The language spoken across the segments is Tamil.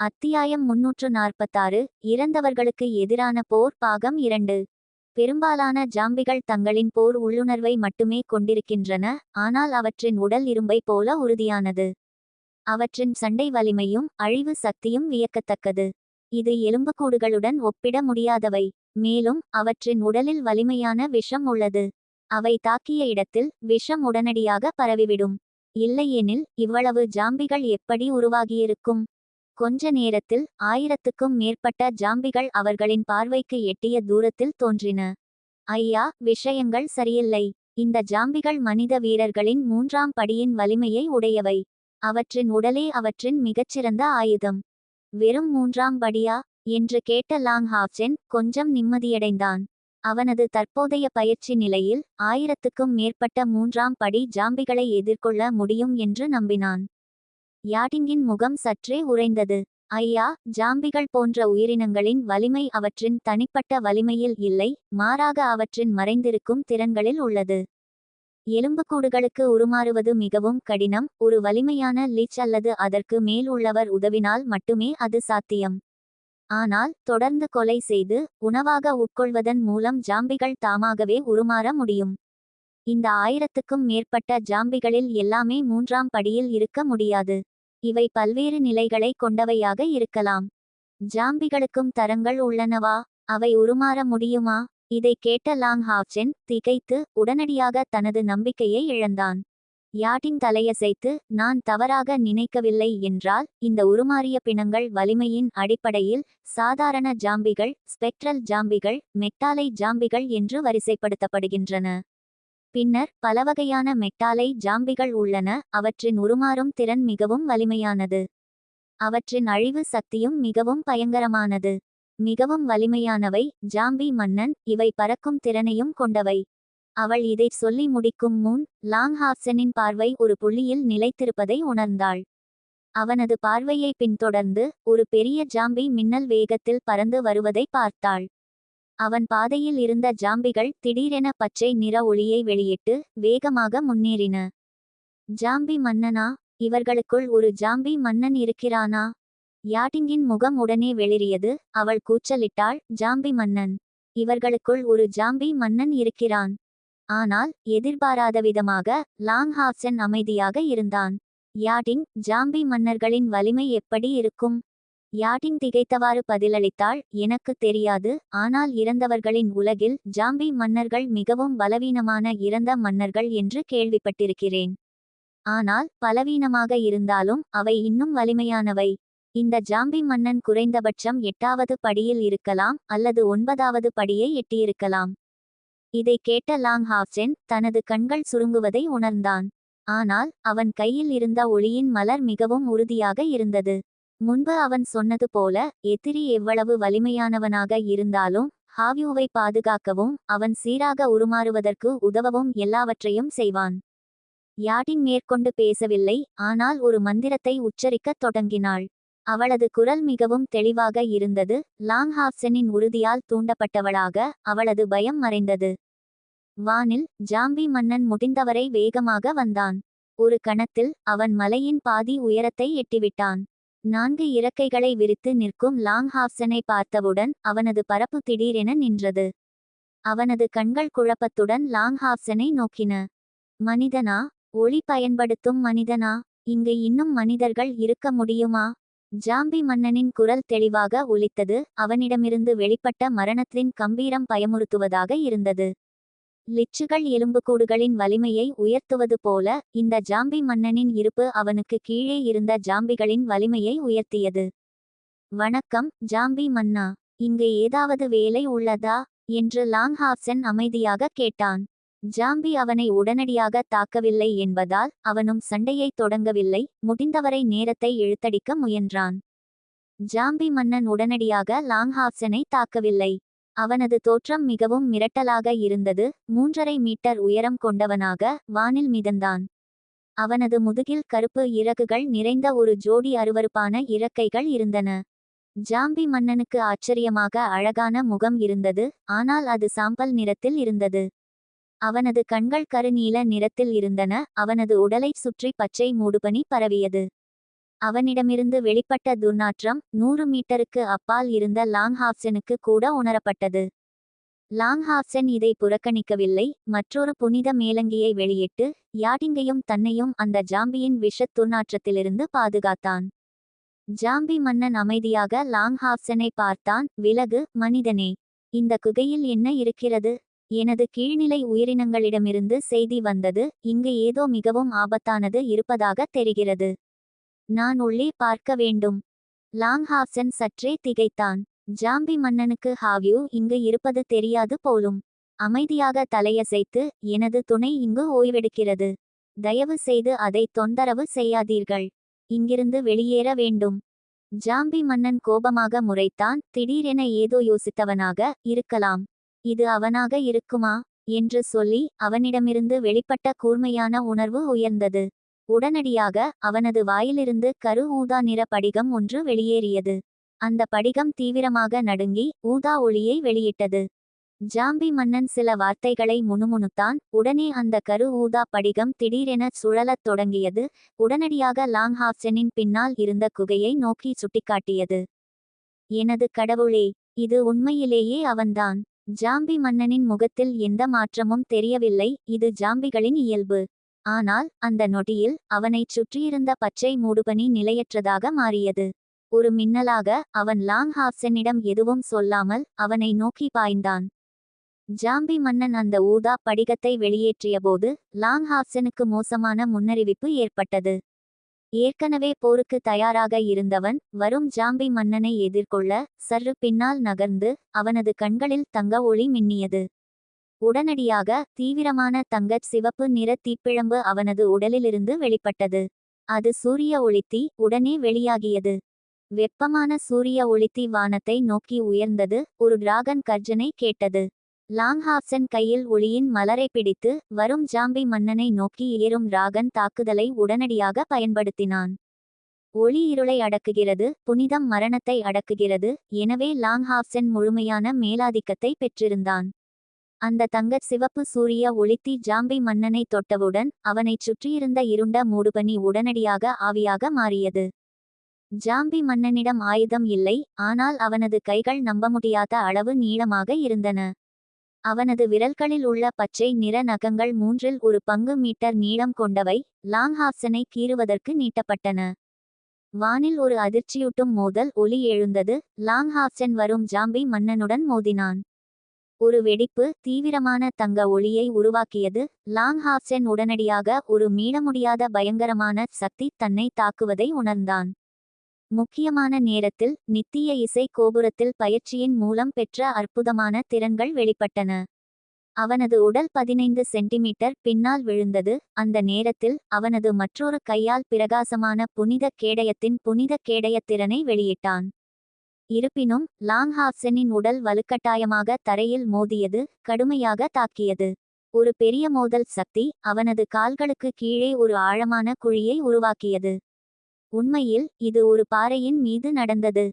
அத்தியாயம் முன்னூற்று நாற்பத்தாறு இறந்தவர்களுக்கு எதிரான போர் பாகம் இரண்டு. பெரும்பாலான ஜாம்பிகள் தங்களின் போர் உள்ளுணர்வை மட்டுமே கொண்டிருக்கின்றன ஆனால் அவற்றின் உடல் இரும்பை போல உறுதியானது. அவற்றின் சண்டை வலிமையும் அழிவு சக்தியும் வியக்கத்தக்கது. இது எலும்புக்கூடுகளுடன் ஒப்பிட முடியாதவை மேலும் அவற்றின் உடலில் வலிமையான விஷம் உள்ளது. அவை தாக்கிய இடத்தில் விஷம் உடனடியாக பரவிவிடும். இல்லையெனில் இவ்வளவு ஜாம்பிகள் எப்படி உருவாகியிருக்கும்? கொஞ்ச நேரத்தில் ஆயிரத்துக்கும் மேற்பட்ட ஜாம்பிகள் அவர்களின் பார்வைக்கு எட்டிய தூரத்தில் தோன்றின. ஐயா விஷயங்கள் சரியில்லை. இந்த ஜாம்பிகள் மனித வீரர்களின் மூன்றாம் படியின் வலிமையை உடையவை. அவற்றின் உடலே அவற்றின் மிகச்சிறந்த ஆயுதம். வெறும் மூன்றாம் படியா? என்று கேட்ட லாங் ஹாப்சென் கொஞ்சம் நிம்மதியடைந்தான். அவனது தற்போதைய பயிற்சி நிலையில் ஆயிரத்துக்கும் மேற்பட்ட மூன்றாம் படி ஜாம்பிகளை எதிர்கொள்ள முடியும் என்று நம்பினான். யாட்டிங்கின் முகம் சற்றே உறைந்தது. ஐயா ஜாம்பிகள் போன்ற உயிரினங்களின் வலிமை அவற்றின் தனிப்பட்ட வலிமையில் இல்லை மாறாக அவற்றின் மறைந்திருக்கும் திறன்களில் உள்ளது. எலும்புக்கூடுகளுக்கு உருமாறுவது மிகவும் கடினம் ஒரு வலிமையான லீச் அல்லது அதற்கு மேல் உள்ளவர் உதவினால் மட்டுமே அது சாத்தியம். ஆனால் தொடர்ந்து கொலை செய்து உணவாக உட்கொள்வதன் மூலம் ஜாம்பிகள் தாமாகவே உருமாற முடியும். இந்த ஆயிரத்துக்கும் மேற்பட்ட ஜாம்பிகளில் எல்லாமே மூன்றாம் படியில் இருக்க முடியாது. இவை பல்வேறு நிலைகளை கொண்டவையாக இருக்கலாம். ஜாம்பிகளுக்கும் தரங்கள் உள்ளனவா? அவை உருமாற முடியுமா? இதை கேட்ட லாங் ஹாப்சென் திகைத்து உடனடியாக தனது நம்பிக்கையை இழந்தான். யாட்டின் தலையசைத்து நான் தவறாக நினைக்கவில்லை என்றால் இந்த உருமாறிய பிணங்கள் வலிமையின் அடிப்படையில் சாதாரண ஜாம்பிகள் ஸ்பெக்ட்ரல் ஜாம்பிகள் மெக்டாலை ஜாம்பிகள் என்று வரிசைப்படுத்தப்படுகின்றன. பின்னர் பலவகையான மெட்டாலை ஜாம்பிகள் உள்ளன அவற்றின் உருமாறும் திறன் மிகவும் வலிமையானது. அவற்றின் அழிவு சக்தியும் மிகவும் பயங்கரமானது. மிகவும் வலிமையானவை ஜாம்பி மன்னன் இவை பறக்கும் திறனையும் கொண்டவை. அவள் இதை சொல்லி முடிக்கும் முன் லாங் ஹாப்சனின் பார்வை ஒரு புள்ளியில் நிலைத்திருப்பதை உணர்ந்தாள். அவனது பார்வையை பின்தொடர்ந்து ஒரு பெரிய ஜாம்பி மின்னல் வேகத்தில் பறந்து வருவதை பார்த்தாள். அவன் பாதையில் இருந்த ஜாம்பிகள் திடீரென பச்சை நிற ஒளியை வெளியிட்டு வேகமாக முன்னேறின. ஜாம்பி மன்னனா? இவர்களுக்குள் ஒரு ஜாம்பி மன்னன் இருக்கிறானா யாட்டிங்கின் முகம் உடனே வெளிரியது அவள் கூச்சலிட்டாள். ஜாம்பி மன்னன். இவர்களுக்குள் ஒரு ஜாம்பி மன்னன் இருக்கிறான். ஆனால் எதிர்பாராத விதமாக லாங் ஹாப்சன் அமைதியாக இருந்தான். யாட்டிங் ஜாம்பி மன்னர்களின் வலிமை எப்படி இருக்கும்? யாட்டிங் திகைத்தவாறு பதிலளித்தாள் எனக்கு தெரியாது. ஆனால் இறந்தவர்களின் உலகில் ஜாம்பி மன்னர்கள் மிகவும் பலவீனமான இறந்த மன்னர்கள் என்று கேள்விப்பட்டிருக்கிறேன். ஆனால் பலவீனமாக இருந்தாலும் அவை இன்னும் வலிமையானவை. இந்த ஜாம்பி மன்னன் குறைந்தபட்சம் எட்டாவது படியில் இருக்கலாம் அல்லது ஒன்பதாவது படியை எட்டியிருக்கலாம். இதை கேட்ட லாங் ஹாப்சென் தனது கண்கள் சுருங்குவதை உணர்ந்தான். ஆனால் அவன் கையில் இருந்த ஒளியின் மலர் மிகவும் உறுதியாக இருந்தது. முன்பு அவன் சொன்னது போல எதிரி எவ்வளவு வலிமையானவனாக இருந்தாலும் ஹாவியூவை பாதுகாக்கவும் அவன் சீராக உருமாறுவதற்கு உதவவும் எல்லாவற்றையும் செய்வான். யாட்டின் மேற்கொண்டு பேசவில்லை ஆனால் ஒரு மந்திரத்தை உச்சரிக்கத் தொடங்கினாள். அவளது குரல் மிகவும் தெளிவாக இருந்தது லாங் ஹாப்சனின் உறுதியால் தூண்டப்பட்டவளாக அவளது பயம் மறைந்தது. வானில் ஜாம்பி மன்னன் முடிந்தவரை வேகமாக வந்தான். ஒரு கணத்தில் அவன் மலையின் பாதி உயரத்தை எட்டிவிட்டான். நான்கு இறக்கைகளை விரித்து நிற்கும் லாங் ஹாப்சனை பார்த்தவுடன் அவனது பரப்பு திடீரென நின்றது. அவனது கண்கள் குழப்பத்துடன் லாங் ஹாப்சனை நோக்கின. மனிதனா? ஒளி பயன்படுத்தும் மனிதனா? இங்கு இன்னும் மனிதர்கள் இருக்க முடியுமா ஜாம்பி மன்னனின் குரல் தெளிவாக ஒலித்தது. அவனிடமிருந்து வெளிப்பட்ட மரணத்தின் கம்பீரம் பயமுறுத்துவதாக இருந்தது. லிச்சுகள் எலும்புக்கூடுகளின் வலிமையை உயர்த்துவது போல இந்த ஜாம்பி மன்னனின் இருப்பு அவனுக்கு கீழே இருந்த ஜாம்பிகளின் வலிமையை உயர்த்தியது. வணக்கம் ஜாம்பி மன்னா. இங்கு ஏதாவது வேலை உள்ளதா? என்று லாங் ஹாப்சன் அமைதியாக கேட்டான். ஜாம்பி அவனை உடனடியாக தாக்கவில்லை என்பதால் அவனும் சண்டையை தொடங்கவில்லை முடிந்தவரை நேரத்தை இழுத்தடிக்க முயன்றான். ஜாம்பி மன்னன் உடனடியாக லாங்ஹாப்சனை தாக்கவில்லை. அவனது தோற்றம் மிகவும் மிரட்டலாக இருந்தது. மூன்றரை மீட்டர் உயரம் கொண்டவனாக வானில் மிதந்தான். அவனது முதுகில் கருப்பு இறகுகள் நிறைந்த ஒரு ஜோடி அருவருப்பான இறக்கைகள் இருந்தன. ஜாம்பி மன்னனுக்கு ஆச்சரியமாக அழகான முகம் இருந்தது. ஆனால் அது சாம்பல் நிறத்தில் இருந்தது. அவனது கண்கள் கருநீல நிறத்தில் இருந்தன. அவனது உடலைச் சுற்றி பச்சை மூடுபனி பரவியது. அவனிடமிருந்து வெளிப்பட்ட துர்நாற்றம் நூறு மீட்டருக்கு அப்பால் இருந்த லாங்ஹாப்சனுக்கு கூட உணரப்பட்டது. லாங்ஹாப்சன் இதை புறக்கணிக்கவில்லை மற்றொரு புனித மேலங்கியை வெளியிட்டு யாட்டிங்கையும் தன்னையும் அந்த ஜாம்பியின் விஷத் துர்நாற்றத்திலிருந்து பாதுகாத்தான். ஜாம்பி மன்னன் அமைதியாக லாங்ஹாப்சனை பார்த்தான் விலகு மனிதனே இந்த குகையில் என்ன இருக்கிறது? எனது கீழ்நிலை உயிரினங்களிடமிருந்து செய்தி வந்தது இங்கு ஏதோ மிகவும் ஆபத்தானது இருப்பதாக தெரிகிறது. நான் உள்ளே பார்க்க வேண்டும். லாங்ஹாப்சன் சற்றே திகைத்தான். ஜாம்பி மன்னனுக்கு ஹாவ்யூ இங்கு இருப்பது தெரியாது போலும். அமைதியாக தலையசைத்து எனது துணை இங்கு ஓய்வெடுக்கிறது. தயவு செய்து அதை தொந்தரவு செய்யாதீர்கள். இங்கிருந்து வெளியேற வேண்டும் ஜாம்பி மன்னன் கோபமாக முறைத்தான் திடீரென ஏதோ யோசித்தவனாக இருக்கலாம். இது அவனாக இருக்குமா என்று சொல்லி அவனிடமிருந்து வெளிப்பட்ட கூர்மையான உணர்வு உயர்ந்தது. உடனடியாக அவனது வாயிலிருந்து கரு ஊதா நிற படிகம் ஒன்று வெளியேறியது. அந்த படிகம் தீவிரமாக நடுங்கி ஊதா ஒளியை வெளியிட்டது. ஜாம்பி மன்னன் சில வார்த்தைகளை முணுமுணுத்தான் உடனே அந்த கரு ஊதா படிகம் திடீரென சுழலத் தொடங்கியது உடனடியாக லாங்ஹாப்சனின் பின்னால் இருந்த குகையை நோக்கி சுட்டிக்காட்டியது. எனது கடவுளே இது உண்மையிலேயே அவன்தான். ஜாம்பி மன்னனின் முகத்தில் எந்த மாற்றமும் தெரியவில்லை இது ஜாம்பிகளின் இயல்பு. ஆனால் அந்த நொடியில் அவனைச் சுற்றியிருந்த பச்சை மூடுபனி நிலையற்றதாக மாறியது. ஒரு மின்னலாக அவன் லாங் ஹாப்சனிடம் எதுவும் சொல்லாமல் அவனை நோக்கி பாய்ந்தான். ஜாம்பி மன்னன் அந்த ஊதா படிகத்தை வெளியேற்றியபோது லாங் ஹாப்சனுக்கு மோசமான முன்னறிவிப்பு ஏற்பட்டது. ஏற்கனவே போருக்கு தயாராக இருந்தவன் வரும் ஜாம்பி மன்னனை எதிர்கொள்ள சற்று பின்னால் நகர்ந்து அவனது கண்களில் தங்க ஒளி மின்னியது. உடனடியாக தீவிரமான தங்கச் சிவப்பு நிற தீப்பிழம்பு அவனது உடலிலிருந்து வெளிப்பட்டது. அது சூரிய ஒளித்தி உடனே வெளியாகியது. வெப்பமான சூரிய ஒளித்தி வானத்தை நோக்கி உயர்ந்தது. ஒரு டிராகன் கர்ஜனை கேட்டது. லாங்ஹாப்சன் கையில் ஒளியின் மலரை பிடித்து வரும் ஜாம்பி மன்னனை நோக்கி ஏறும் ராகன் தாக்குதலை உடனடியாக பயன்படுத்தினான். ஒளி இருளை அடக்குகிறது. புனிதம் மரணத்தை அடக்குகிறது. எனவே லாங்ஹாப்சன் முழுமையான மேலாதிக்கத்தை பெற்றிருந்தான். அந்த தங்கச் சிவப்பு சூரிய ஒளித்தி ஜாம்பி மன்னனை தொட்டவுடன் அவனைச் சுற்றியிருந்த இருண்ட மூடுபனி உடனடியாக ஆவியாக மாறியது. ஜாம்பி மன்னனிடம் ஆயுதம் இல்லை ஆனால் அவனது கைகள் நம்ப முடியாத அளவு நீளமாக இருந்தன. அவனது விரல்களில் உள்ள பச்சை நிற நகங்கள் மூன்றில் ஒரு பங்கு மீட்டர் நீளம் கொண்டவை லாங்ஹாப்சனை கீறுவதற்கு நீட்டப்பட்டன. வானில் ஒரு அதிர்ச்சியூட்டும் மோதல் ஒலி எழுந்தது. லாங்ஹாப்சன் வரும் ஜாம்பி மன்னனுடன் மோதினான். ஒரு வெடிப்பு தீவிரமான தங்க ஒளியை உருவாக்கியது. லாங் ஹாப்சென் உடனடியாக ஒரு மீளமுடியாத பயங்கரமான சக்தி தன்னை தாக்குவதை உணர்ந்தான். முக்கியமான நேரத்தில் நித்திய இசை கோபுரத்தில் பயிற்சியின் மூலம் பெற்ற அற்புதமான திறன்கள் வெளிப்பட்டன. அவனது உடல் பதினைந்து சென்டிமீட்டர் பின்னால் விழுந்தது. அந்த நேரத்தில் அவனது மற்றொரு கையால் பிரகாசமான புனித கேடயத்தின் புனித கேடயத் திறனை வெளியிட்டான். இருப்பினும் லாங்ஹாப்சனின் உடல் வலுக்கட்டாயமாக தரையில் மோதியது கடுமையாக தாக்கியது. ஒரு பெரிய மோதல் சக்தி அவனது கால்களுக்கு கீழே ஒரு ஆழமான குழியை உருவாக்கியது. உண்மையில் இது ஒரு பாறையின் மீது நடந்தது.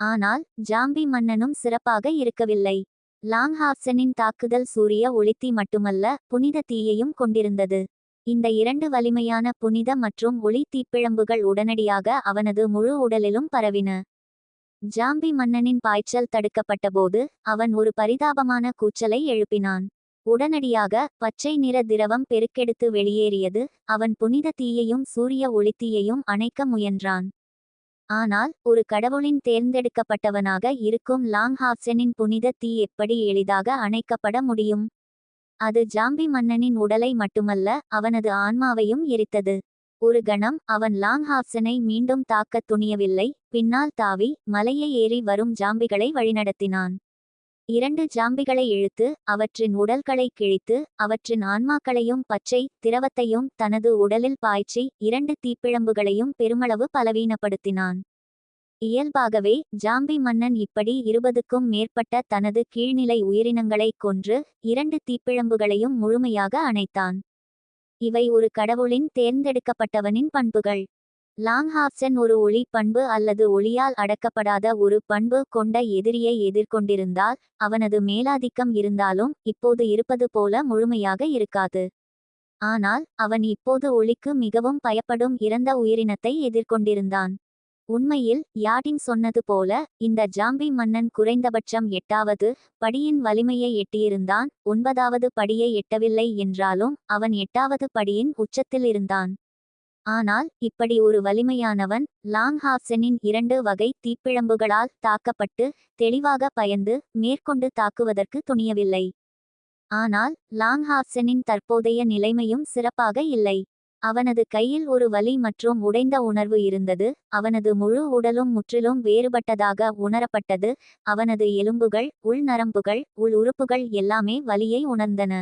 ஆனால் ஜாம்பி மன்னனும் சிறப்பாக இருக்கவில்லை. லாங்ஹாப்சனின் தாக்குதல் சூரிய ஒளித்தி மட்டுமல்ல புனித தீயையும் கொண்டிருந்தது. இந்த இரண்டு வலிமையான புனித மற்றும் ஒளி தீப்பிழம்புகள் உடனடியாக அவனது முழு உடலிலும் பரவின. ஜாம்பி மன்னனின் பாய்ச்சல் தடுக்கப்பட்டபோது அவன் ஒரு பரிதாபமான கூச்சலை எழுப்பினான். உடனடியாக பச்சை நிற திரவம் பெருக்கெடுத்து வெளியேறியது அவன் புனித தீயையும் சூரிய ஒளித்தீயையும் அணைக்க முயன்றான். ஆனால் ஒரு கடவுளின் தேர்ந்தெடுக்கப்பட்டவனாக இருக்கும் லாங் ஹாப்சனின் புனித தீ எப்படி எளிதாக அணைக்கப்பட முடியும்? அது ஜாம்பி மன்னனின் உடலை மட்டுமல்ல அவனது ஆன்மாவையும் எரித்தது. ஒரு கணம் அவன் லாங் ஹாப்சனை மீண்டும் தாக்கத் துணியவில்லை பின்னால் தாவி மலையை ஏறி வரும் ஜாம்பிகளை வழிநடத்தினான். இரண்டு ஜாம்பிகளை இழுத்து அவற்றின் உடல்களை கிழித்து அவற்றின் ஆன்மாக்களையும் பச்சை திரவத்தையும் தனது உடலில் பாய்ச்சி இரண்டு தீப்பிழம்புகளையும் பெருமளவு பலவீனப்படுத்தினான். இயல்பாகவே ஜாம்பி மன்னன் இப்படி இருபதுக்கும் மேற்பட்ட தனது கீழ்நிலை உயிரினங்களை கொன்று இரண்டு தீப்பிழம்புகளையும் முழுமையாக அணைத்தான். இவை ஒரு கடவுளின் தேர்ந்தெடுக்கப்பட்டவனின் பண்புகள். லாங்ஹாப்சன் ஒரு ஒளி பண்பு அல்லது ஒளியால் அடக்கப்படாத ஒரு பண்பு கொண்ட எதிரியை எதிர்கொண்டிருந்தால் அவனது மேலாதிக்கம் இருந்தாலும் இப்போது இருப்பது போல முழுமையாக இருக்காது. ஆனால் அவன் இப்போது ஒளிக்கு மிகவும் பயப்படும் இறந்த உயிரினத்தை எதிர்கொண்டிருந்தான். உண்மையில் யாடின் சொன்னது போல இந்த ஜாம்பி மன்னன் குறைந்தபட்சம் எட்டாவது படியின் வலிமையை எட்டியிருந்தான் ஒன்பதாவது படியை எட்டவில்லை என்றாலும் அவன் எட்டாவது படியின் உச்சத்தில் இருந்தான். ஆனால் இப்படி ஒரு வலிமையானவன் லாங் ஹாப்சனின் இரண்டு வகை தீப்பிழம்புகளால் தாக்கப்பட்டு தெளிவாக பயந்து மேற்கொண்டு தாக்குவதற்கு துணியவில்லை. ஆனால் லாங் ஹாப்சனின் தற்போதைய நிலைமையும் சிறப்பாக இல்லை. அவனது கையில் ஒரு வலி மற்றும் உடைந்த உணர்வு இருந்தது. அவனது முழு உடலும் முற்றிலும் வேறுபட்டதாக உணரப்பட்டது. அவனது எலும்புகள் உள் நரம்புகள் உள் உறுப்புகள் எல்லாமே வலியை உணர்ந்தன.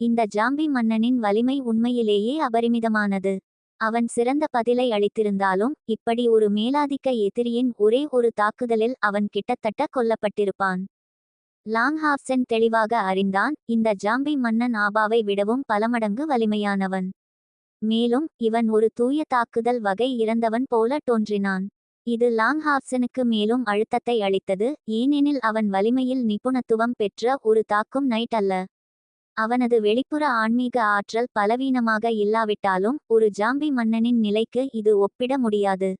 இந்த ஜாம்பி மன்னனின் வலிமை உண்மையிலேயே அபரிமிதமானது. அவன் சிறந்த பதிலை அளித்திருந்தாலும் இப்படி ஒரு மேலாதிக்க எதிரியின் ஒரே ஒரு தாக்குதலில் அவன் கிட்டத்தட்ட கொல்லப்பட்டிருப்பான். லாங்ஹாப்சன் தெளிவாக அறிந்தான் இந்த ஜாம்பி மன்னன் ஆபாவை விடவும் பலமடங்கு வலிமையானவன். மேலும் இவன் ஒரு தூய தாக்குதல் வகை இறந்தவன் போல தோன்றினான். இது லாங்ஹாப்சனுக்கு மேலும் அழுத்தத்தை அளித்தது ஏனெனில் அவன் வலிமையில் நிபுணத்துவம் பெற்ற ஒரு தாக்கும் நைட் அல்ல. அவனது வெளிப்புற ஆன்மீக ஆற்றல் பலவீனமாக இல்லாவிட்டாலும் ஒரு ஜாம்பி மன்னனின் நிலைக்கு இது ஒப்பிட முடியாது.